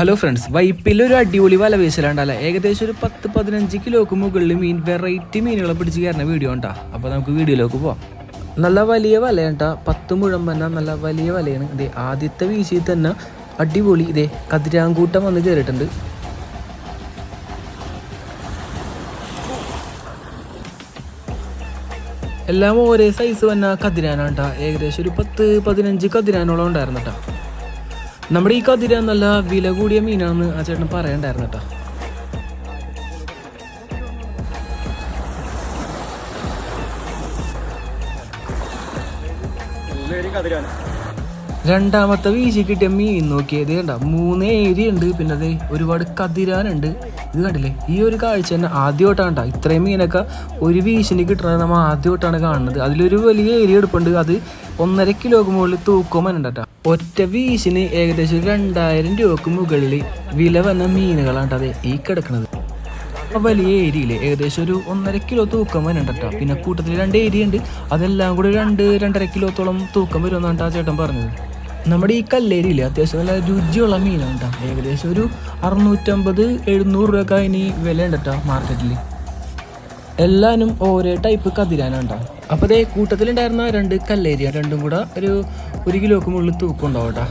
Hello friends വൈപ്പിൽ ഒരു അടിപൊളി വല വീശലാണ്ടല്ല ഏകദേശം ഒരു പത്ത് പതിനഞ്ച് കിലോക്ക് മുകളിൽ മീൻ വെറൈറ്റി മീനുകളെ പിടിച്ച് കയറുന്ന വീഡിയോ ഉണ്ടാ അപ്പോൾ നമുക്ക് വീഡിയോയിലേക്ക് പോവാം. നല്ല വലിയ വലയുണ്ടാ. പത്ത് മുഴം തന്നെ നല്ല വലിയ വലയാണ്. ഇതേ ആദ്യത്തെ വീശിയിൽ തന്നെ അടിപൊളി ഇതേ കതിരാങ്കൂട്ടം വന്ന് കയറിയിട്ടുണ്ട് എല്ലാം ഒരേ സൈസ് വന്ന കതിരാനാണ്ടാ. ഏകദേശം ഒരു പത്ത് പതിനഞ്ച് കതിരാനോളം ഉണ്ടായിരുന്നു നമ്മുടെ ഈ കതിര നല്ല വില കൂടിയ മീനാണെന്ന് ആ ചേട്ടൻ പറയണ്ടായിരുന്നു കേട്ടോ. രണ്ടാമത്തെ വീശി കിട്ടിയ മീൻ നോക്കിയത് കണ്ട? മൂന്ന് ഏരിയ ഉണ്ട്. പിന്നെ അത് ഒരുപാട് കതിരാനുണ്ട് ഇത് കണ്ടില്ലേ? ഈ ഒരു കാഴ്ച തന്നെ ആദ്യമായിട്ടാണ് കേട്ടോ. ഇത്രയും മീനൊക്കെ ഒരു വീശിന് കിട്ടണത് നമ്മൾ ആദ്യമായിട്ടാണ് കാണുന്നത്. അതിലൊരു വലിയ ഏരിയ എടുപ്പുണ്ട്. അത് ഒന്നര കിലോക്ക് മുകളിൽ തൂക്കം വന്നിട്ടാ ഒറ്റ വീശിന് ഏകദേശം രണ്ടായിരം രൂപക്ക് മുകളിൽ വില വന്ന മീനുകളാണ് അതെ ഈ കിടക്കുന്നത് വലിയ ഏരിയയിൽ ഏകദേശം ഒരു ഒന്നര കിലോ തൂക്കം വരുന്നുണ്ട് പിന്നെ കൂട്ടത്തിൽ രണ്ട് ഏരിയ ഉണ്ട് അതെല്ലാം കൂടി രണ്ട് രണ്ടര കിലോത്തോളം തൂക്കം വരുമെന്നാണ് ആ ചേട്ടൻ പറഞ്ഞത്. നമ്മുടെ ഈ കല്ലേരിയില്ലേ അത്യാവശ്യം നല്ല രുചിയുള്ള മീനാണ് കേട്ടോ ഏകദേശം ഒരു അറുന്നൂറ്റമ്പത് എഴുന്നൂറ് രൂപ അതിന് വില ഉണ്ട് കേട്ടോ മാർക്കറ്റിൽ എല്ലാനും ഓരോ ടൈപ്പ് കതിരാനാണ് കേട്ടോ അപ്പോൾ അതേ കൂട്ടത്തിലുണ്ടായിരുന്ന രണ്ട് കല്ലേരിയ രണ്ടും കൂടെ ഒരു ഒരു കിലോക്ക് മുകളിൽ തൂക്കം ഉണ്ടാവും കേട്ടോ